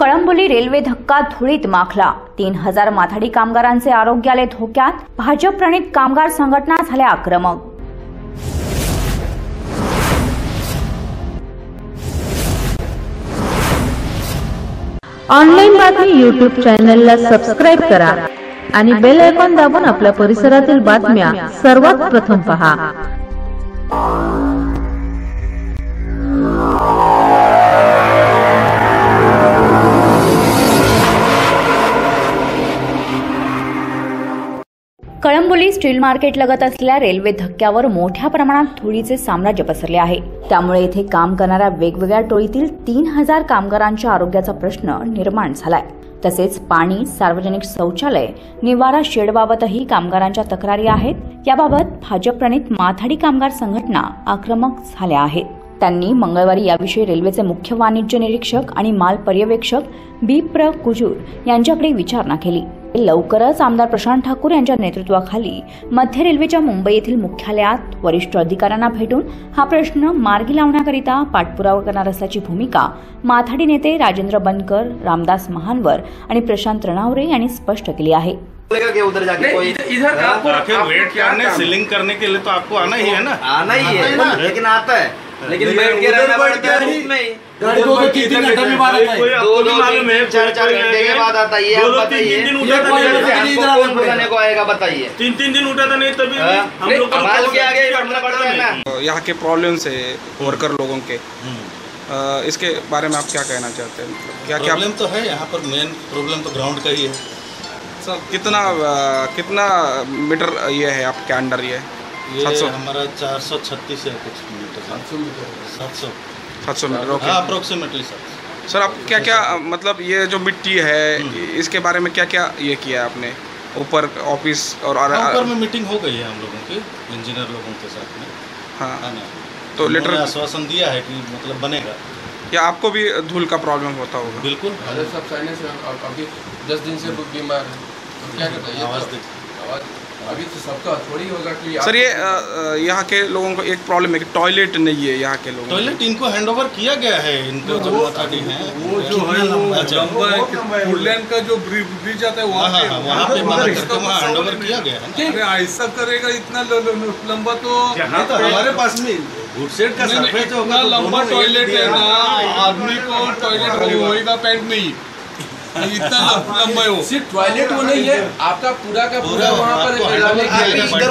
Kalamboli railway धक्का धुळीत माखला. तीन हजार माथाडी कामगारांचे आरोग्य आले धोक्यात. भाजप प्रणित कामगार संघटना झाल्या आक्रमक. ऑनलाईन बातमी यूट्यूब चॅनलला सबस्क्राईब करा आणि बेल आयकॉन दाबून आपल्या परिसरातील बातम्या सर्वात प्रथम पहा. कळंबोली स्टील मार्केट लगत असलेल्या रेल्वे धक्क्यावर मोठ्या प्रमाणात धुळीचे साम्राज्य पसरले आहे. त्यामुळे येथे काम करणाऱ्या वेगवेगळ्या टोळीतील तीन हजार कामगारांच्या आरोग्याचा प्रश्न निर्माण झालाय. तसेच पाणी सार्वजनिक शौचालय निवारा शेडबाबतही कामगारांच्या तक्रारी आहेत. याबाबत भाजपप्रणित माथाडी कामगार संघटना आक्रमक झाल्या आहेत. त्यांनी मंगळवारी याविषयी रेल्वेचे मुख्य वाणिज्य निरीक्षक आणि माल पर्यवेक्षक बी प्र कुजूर यांच्याकडे विचारणा केली. लवकरच आमदार प्रशांत ठाकूर यांच्या नेतृत्वाखाली मध्य रेल्वेच्या मुंबई येथील मुख्यालयात वरिष्ठ अधिकाऱ्यांना भेटून हा प्रश्न मार्गी लावण्याकरिता पाठपुरावा करणार असल्याची भूमिका माथाडी नेते राजेंद्र बनकर रामदास महानवर आणि प्रशांत रणावरे यांनी स्पष्ट केली आहे उधर जाके कोई इधर-? आपको- वेट करने? सीलिंग करने के लिए तो आपको आना ही है ना आना ही? लेकिन आता है लेकिन बैठ के रहना पड़ता है। के में गाड़ी दो दो तीन तीन घंटा में बाद आता है दो दो मालूम है चार चार घंटे के बाद आता है ये आप बताइए। तीन दिन उठाता कोई नहीं। इधर कौन आना को आएगा बताइए। तीन तीन दिन उठाता नहीं तभी हाँ? हम लोग को माल के आगे बढ़ना पड़ता है ना। यहाँ के प्रॉब्लम्स है वर्कर लोगों के। अ, इसके बारे में आप क्या कहना चाहते हैं? क्या क्या प्रॉब्लम तो है यहाँ पर मेन प्रॉब्लम तो ग्राउंड का ही है। सर कितना कितना मीटर ये है आपके अंडर ये? ये हमारा चार सौ छत्तीस है कुछ मीटर सात सौ। सात सौ मीटर हाँ ओके अप्रोक्सीमेटली सर सर आप क्या क्या मतलब ये जो मिट्टी है इसके बारे में क्या क्या ये किया है आपने? ऊपर ऑफ़िस और और- हाँ, ऊपर में मीटिंग हो गई है हम लोगों की इंजीनियर लोगों के साथ में। हाँ। तो लेटर आश्वासन दिया है कि मतलब बनेगा। या आपको भी धूल का प्रॉब्लम होता होगा? बिल्कुल। अरे सब साइलेंस अभी दस दिन से बीमार हैं। तो क्या करता है आवाज़ तो- आवाज़ अभी तो सबका थोड़ी होगा कि सर ये यहाँ के लोगों को एक प्रॉब्लम है कि टॉयलेट नहीं है यहाँ के लोगों टॉयलेट इनको हैंडओवर किया गया है इनको जो है। वो जो है वो लंबा है? कि जो ब्रिज आता है हाँ वहाँ हाँ हाँ वहाँ पे मना पे हैंडओवर किया गया है। ऐसा करेगा इतना लंबा तो तो हमारे पास में गुडसेट का सरफेस होगा तो लंबा टॉयलेट है ना आदमी को टॉयलेट होएगा पैंट नहीं इतना लंबा है सिर्फ़ टॉयलेट वो नहीं है आपका पूरा का पूरा वहाँ पर है।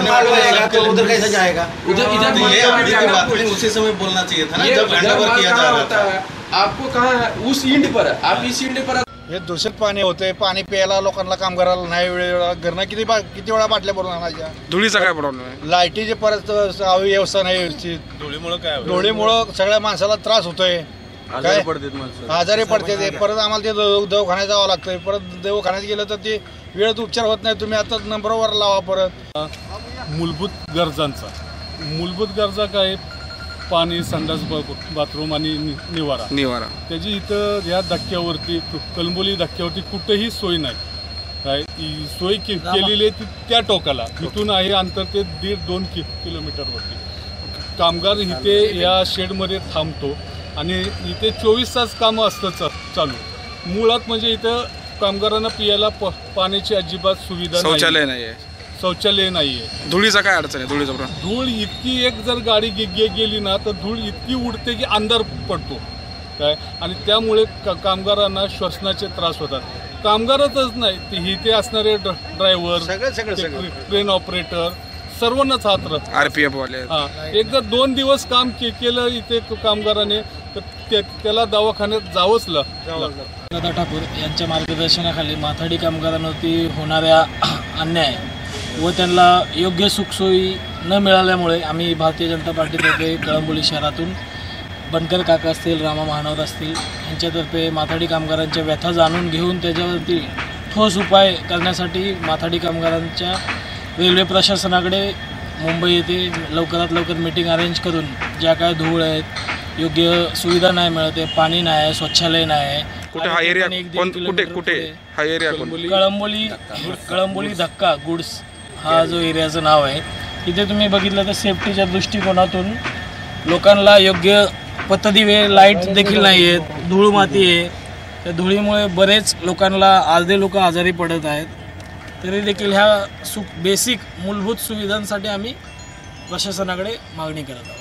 माल तो उधर कैसे जाएगा? उधर इधर ये नहीं उसी समय बोलना चाहिए था ना जब हैंडओवर किया जा रहा होता था। है? आपको कहाँ है? उस इंड पर। आप इस इंड पर हे दूषित पाणी होते पाणी प्यायला लोकांना काम करायला नाही वेळेला घरनं किती बा किती वेळा बाटल्या आणायच्या? धुळीचा काय प्रॉब्लेम आहे? लाईटीचे परत व्यवस्था नाही व्यवस्थित. धुळीमुळे काय होतं? डोळीमुळं सगळ्या माणसाला त्रास होतोय. आजारी पडते ते. परत आम्हाला ते दव- दवाखान्यात जावं लागतंय. परत दवाखान्यात गेलं तर ते वेळेत उपचार होत नाही. तुम्ही आता नंबरवर लावा परत. मूलभूत गरजांचा. मूलभूत गरजा काय? पाणी संडास बाथरूम आणि निवारा. निवारा. त्याची इथं या धक्क्यावरती कलंबोली धक्क्यावरती कुठेही सोय नाही. काय? ती सोय के केलेली आहे ती त्या टोकाला. इथून आहे अंतर ते दीड दोन कि किलोमीटरवरती. कामगार इथे या शेडमध्ये थांबतो. आणि इथे चोवीस तास कामं असतं चा चालू. मुळात म्हणजे इथं कामगारांना पियाला प पाण्याची अजिबात सुविधा नाही. शौचालय नाही आहे शौचालय नाही आहे धुळीचा काय अडचण आहे? धुळीचा प्रॉब्लेम. धूळ इतकी एक जर गाडी गे गे गेली ना तर धूळ इतकी उडते की अंधार पडतो. काय? आणि त्यामुळे का कामगारांना श्वसनाचे त्रास होतात. कामगारच नाही ते इथे असणारे ड्रायव्हर सगळं सगळं सगळं. ट्रेन ऑपरेटर सर्वांनाच हात राहत आर पी एफ वाले. हा. एकदा दोन दिवस काम के केलं इथे कामगाराने तर ते- त्याला दवाखान्यात जावंच लागतं दादा ठाकूर यांच्या मार्गदर्शनाखाली माथाडी कामगारांवरती होणाऱ्या अन्याय व त्यांना योग्य सुखसोयी न मिळाल्यामुळे आम्ही भारतीय जनता पार्टीतर्फे कळंबोली शहरातून बनकर काका असतील रामा महानवर असतील यांच्यातर्फे माथाडी कामगारांच्या व्यथा जाणून घेऊन त्याच्यावरती ठोस उपाय करण्यासाठी माथाडी कामगारांच्या रेल्वे प्रशासनाकडे मुंबई येथे लवकरात लवकर मीटिंग अरेंज करून ज्या काय धूळ आहेत योग्य सुविधा नाही मिळत आहे पाणी नाही आहे स्वच्छालय नाही आहे. कुठे हा एरिया कोण कुठे कुठे? पुढे हा एरिया कोण? कळंबोली कळंबोली धक्का गुड्स. हा जो एरियाचं नाव आहे. तिथे तुम्ही बघितलं तर सेफ्टीच्या दृष्टिकोनातून लोकांना योग्य पतदिवे लाइट देखील नाही आहेत धूळ माती आहे. त्या धुळीमुळे बरेच लोकांना अर्धे लोक आजारी पडत आहेत. तरी देखील ह्या सु बेसिक मूलभूत सुविधांसाठी आम्ही प्रशासनाकडे मागणी करत आहोत.